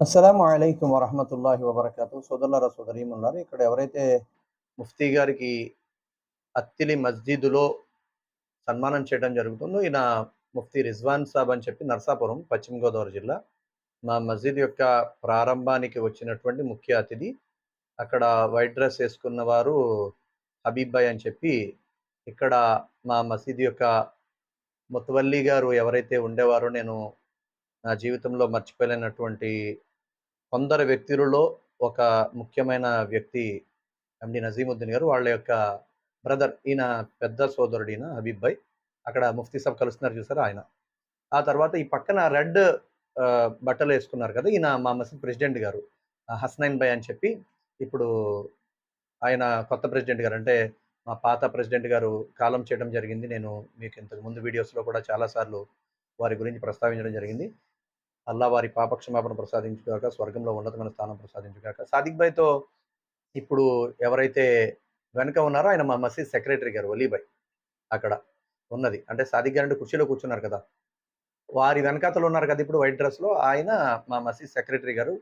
అస్సలం అయికం వరహమతుల్లాహి వబర్కాతు. సోదరులారా ఉన్నారు ఇక్కడ ఎవరైతే ముఫ్తీ గారికి అత్తిలి మస్జిద్లో సన్మానం చేయడం జరుగుతుందో ఈయన ముఫ్తీ రిజ్వాన్ సాబ్ అని చెప్పి నర్సాపురం పశ్చిమ గోదావరి జిల్లా మా మస్జిద్ యొక్క ప్రారంభానికి వచ్చినటువంటి ముఖ్య అతిథి. అక్కడ వైట్ డ్రెస్ వేసుకున్న వారు హబీబ్ భాయ్ అని చెప్పి ఇక్కడ మా మసీద్ యొక్క ముతవల్లి గారు ఎవరైతే ఉండేవారో నేను నా జీవితంలో మర్చిపోలేనటువంటి కొందరు వ్యక్తులలో ఒక ముఖ్యమైన వ్యక్తి ఎండి నజీముద్దీన్ గారు వాళ్ళ యొక్క బ్రదర్ ఈయన పెద్ద సోదరుడు ఈయన హబీబ్ భాయ్. అక్కడ ముఫ్తీ సాబ్ కలుస్తున్నారు చూసారు ఆయన. ఆ తర్వాత ఈ పక్కన రెడ్ బట్టలు వేసుకున్నారు కదా ఈయన మా మసీద్ ప్రెసిడెంట్ గారు. హస్నైన్ భాయ్ అని చెప్పి ఇప్పుడు ఆయన కొత్త ప్రెసిడెంట్ గారు. అంటే మా పాత ప్రెసిడెంట్ గారు కాలం చేయడం జరిగింది. నేను మీకు ఇంతకు ముందు వీడియోస్లో కూడా చాలాసార్లు వారి గురించి ప్రస్తావించడం జరిగింది. అల్లా వారి పాపక్షమాపణ ప్రసాదించుగాక స్వర్గంలో ఉన్నతమైన స్థానం ప్రసాదించుగాక. సాదిక్ భాయ్తో ఇప్పుడు ఎవరైతే వెనుక ఉన్నారో ఆయన మా మసీద్ సెక్రటరీ గారు వలీభాయ్ అక్కడ ఉన్నది. అంటే సాదిక్ గారు అంటే కుర్చీలో కూర్చున్నారు కదా. వారి వెనకాతలు ఉన్నారు కదా ఇప్పుడు వైట్ డ్రెస్లో. ఆయన మా మసీద్ సెక్రటరీ గారు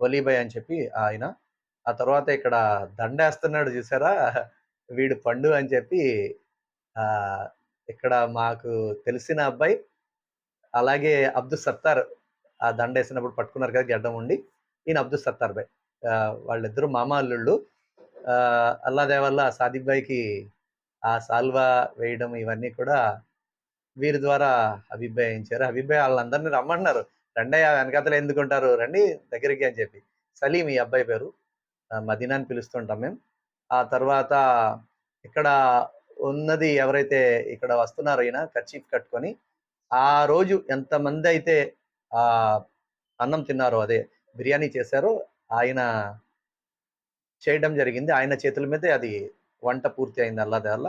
వలీభాయ్ అని చెప్పి ఆయన. ఆ తర్వాత ఇక్కడ దండేస్తున్నాడు చూసారా? వీడు పండు అని చెప్పి ఇక్కడ మాకు తెలిసిన అబ్బాయి అలాగే అబ్దుల్ సత్తార్ ఆ దండ వేసినప్పుడు పట్టుకున్నారు కదా గడ్డం ఉండి. ఈయన అబ్దుల్ సత్తార్ భాయ్. వాళ్ళిద్దరు వాళ్ళిద్దరూ మామ అల్లుళ్ళు. ఆ, అల్లాదే వల్ల సాదిక్ భాయ్కి ఆ సాల్వా వేయడం ఇవన్నీ కూడా వీరి ద్వారా హబీబ్ భాయ్ వేయించారు. హబీబ్ భాయ్ వాళ్ళందరినీ రమ్మన్నారు. రండి ఆ వెనకాతలు ఎందుకుంటారు? రండి దగ్గరికి అని చెప్పి. సలీం ఈ అబ్బాయి పేరు. మదీనా అని పిలుస్తుంటాం మేము. ఆ తర్వాత ఇక్కడ ఉన్నది ఎవరైతే ఇక్కడ వస్తున్నారో ఈయన కర్చీఫ్ కట్టుకొని ఆ రోజు ఎంతమంది అయితే ఆ అన్నం తిన్నారో అదే బిర్యానీ చేశారో ఆయన చేయడం జరిగింది. ఆయన చేతుల మీదే అది వంట పూర్తి అయింది అల్లాదే వల్ల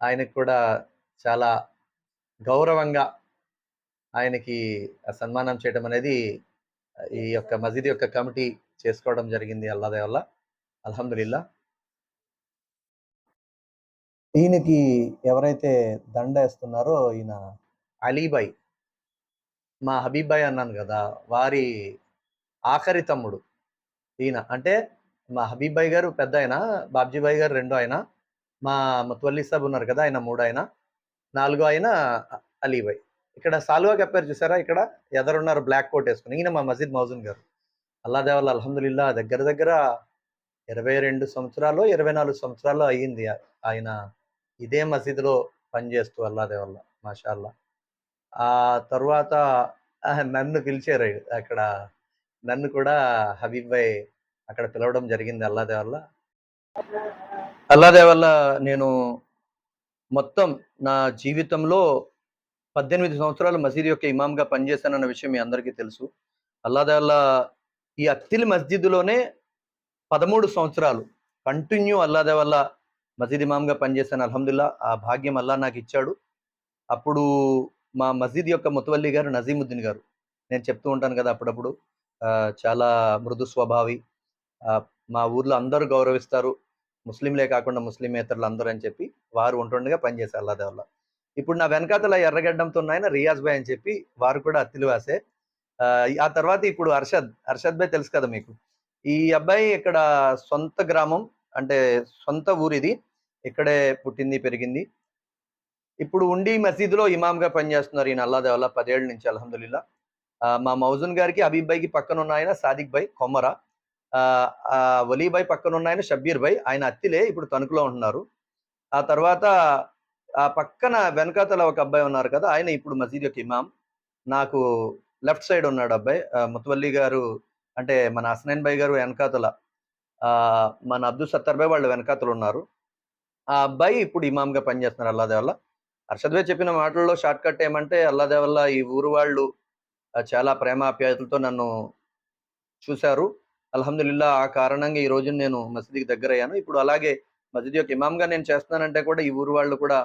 ఆయనకు కూడా చాలా గౌరవంగా ఆయనకి సన్మానం చేయడం అనేది ఈ యొక్క మసీద్ యొక్క కమిటీ చేసుకోవడం జరిగింది అల్లాదే వల్ల అల్హమ్దుల్లా ఈయనకి ఎవరైతే దండ వేస్తున్నారో ఈయన అలీబాయ్. మా హబీబాయ్ అన్నాను కదా వారి ఆఖరి తమ్ముడు ఈయన. అంటే మా హబీబాయ్ గారు పెద్ద ఆయన బాబ్జీ గారు రెండో ఆయన మా ముత్వల్లి సాబ్ ఉన్నారు కదా ఆయన మూడు ఆయన నాలుగో ఆయన అలీబాయ్ ఇక్కడ సాల్వా కప్పారు చూసారా? ఇక్కడ ఎదరున్నారు బ్లాక్ కోట్ వేసుకుని. ఈయన మా మసీద్ మౌజున్ గారు. అల్లా దేవాల అల్హమ్దుల్లా దగ్గర దగ్గర ఇరవై రెండు సంవత్సరాలు ఇరవై నాలుగు సంవత్సరాలు అయ్యింది ఆయన ఇదే మసీదులో పనిచేస్తూ అల్లాదేవల్ల మాషాల్లా. ఆ తర్వాత నన్ను పిలిచారు అక్కడ. నన్ను కూడా హబీబ్ భాయ్ అక్కడ పిలవడం జరిగింది అల్లాదే వల్ల అల్లాదే వల్ల నేను మొత్తం నా జీవితంలో పద్దెనిమిది సంవత్సరాలు మసీద్ యొక్క ఇమామ్గా పనిచేశానన్న విషయం మీ అందరికీ తెలుసు. అల్లాదే వల్ల ఈ అత్తిలి మస్జిద్లోనే పదమూడు సంవత్సరాలు కంటిన్యూ అల్లాదే వల్ల మసీద్ ఇమామ్గా పనిచేశాను. అల్హమ్దుల్లా ఆ భాగ్యం అల్లా నాకు ఇచ్చాడు. అప్పుడు మా మసీద్ యొక్క ముతవల్లి గారు నజీముద్దీన్ గారు. నేను చెప్తూ ఉంటాను కదా అప్పుడప్పుడు. చాలా మృదు స్వభావి. మా ఊర్లో అందరూ గౌరవిస్తారు. ముస్లింలే కాకుండా ముస్లిమేతరులు అందరూ అని చెప్పి వారు ఉంటుండగా పనిచేశారు అల్లాదే వల్ల ఇప్పుడు నా వెనకాతల ఎర్రగడ్డంతో ఉన్నాయన రియాజ్ భాయ్ అని చెప్పి వారు కూడా అత్తిలివాసే ఆ, ఆ తర్వాత ఇప్పుడు అర్షద్. అర్షద్ భాయ్ తెలుసు కదా మీకు. ఈ అబ్బాయి ఇక్కడ సొంత గ్రామం అంటే సొంత ఊరిది. ఇక్కడే పుట్టింది పెరిగింది. ఇప్పుడు ఉండి మసీదులో ఇమామ్గా పనిచేస్తున్నారు ఈయన అల్లా దేవల్లా పదేళ్ళ నుంచి అల్హమ్దుల్లా మా మౌజున్ గారికి హబీబ్ భాయ్కి పక్కన ఉన్న ఆయన సాదిక్ భాయ్ కొమ్మర ఆ, వలీ భాయ్ పక్కన ఉన్న ఆయన షబ్బీర్ భాయ్ ఆయన అత్తిలే ఇప్పుడు తణుకులో ఉంటున్నారు. ఆ తర్వాత ఆ పక్కన వెనకాతల ఒక అబ్బాయి ఉన్నారు కదా ఆయన ఇప్పుడు మసీద్ యొక్క ఇమాం నాకు లెఫ్ట్ సైడ్ ఉన్నాడు అబ్బాయి. ముత్వల్లి గారు అంటే మన అసనైన్ భాయ్ గారు వెనకాతల. మన అబ్దుల్ సత్తార్ భాయ్ వాళ్ళు వెనకాతలు ఉన్నారు. ఆ అబ్బాయి ఇప్పుడు ఇమామ్గా పనిచేస్తున్నారు అల్లాదే వల్ల హర్షద్వే చెప్పిన మాటల్లో షార్ట్ కట్ ఏమంటే అల్లాదేవల్ల ఈ ఊరు వాళ్ళు చాలా ప్రేమాప్యాయతలతో నన్ను చూశారు. అల్హమ్దుల్లా ఆ కారణంగా ఈ రోజు నేను మసీద్కి దగ్గర అయ్యాను ఇప్పుడు అలాగే మసీద్ యొక్క ఇమామ్గా నేను చేస్తున్నానంటే కూడా ఈ ఊరు వాళ్ళు కూడా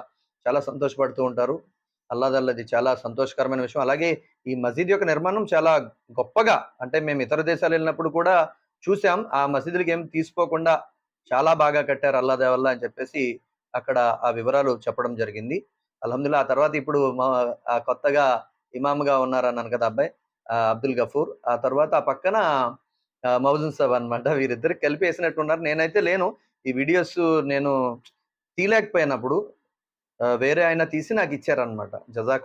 చాలా సంతోషపడుతూ ఉంటారు. అల్లాదల్లది చాలా సంతోషకరమైన విషయం. అలాగే ఈ మసీద్ యొక్క నిర్మాణం చాలా గొప్పగా అంటే మేము ఇతర దేశాలు వెళ్ళినప్పుడు కూడా చూసాం ఆ మసీదులకి ఏం తీసుకోకుండా చాలా బాగా కట్టారు అల్లాదే వల్ల అని చెప్పేసి అక్కడ ఆ వివరాలు చెప్పడం జరిగింది. అల్హమ్దుల్లా ఆ తర్వాత ఇప్పుడు మా కొత్తగా ఇమామ్గా ఉన్నారు అన్నాను కదా అబ్బాయి అబ్దుల్ గఫూర్. ఆ తర్వాత ఆ పక్కన మౌజున్ సాబ్ అన్నమాట. వీరిద్దరు కలిపి ఏసినట్టున్నారు. నేనైతే లేను. ఈ వీడియోస్ నేను తీయలేకపోయినప్పుడు వేరే ఆయన తీసి నాకు ఇచ్చారనమాట జజాకు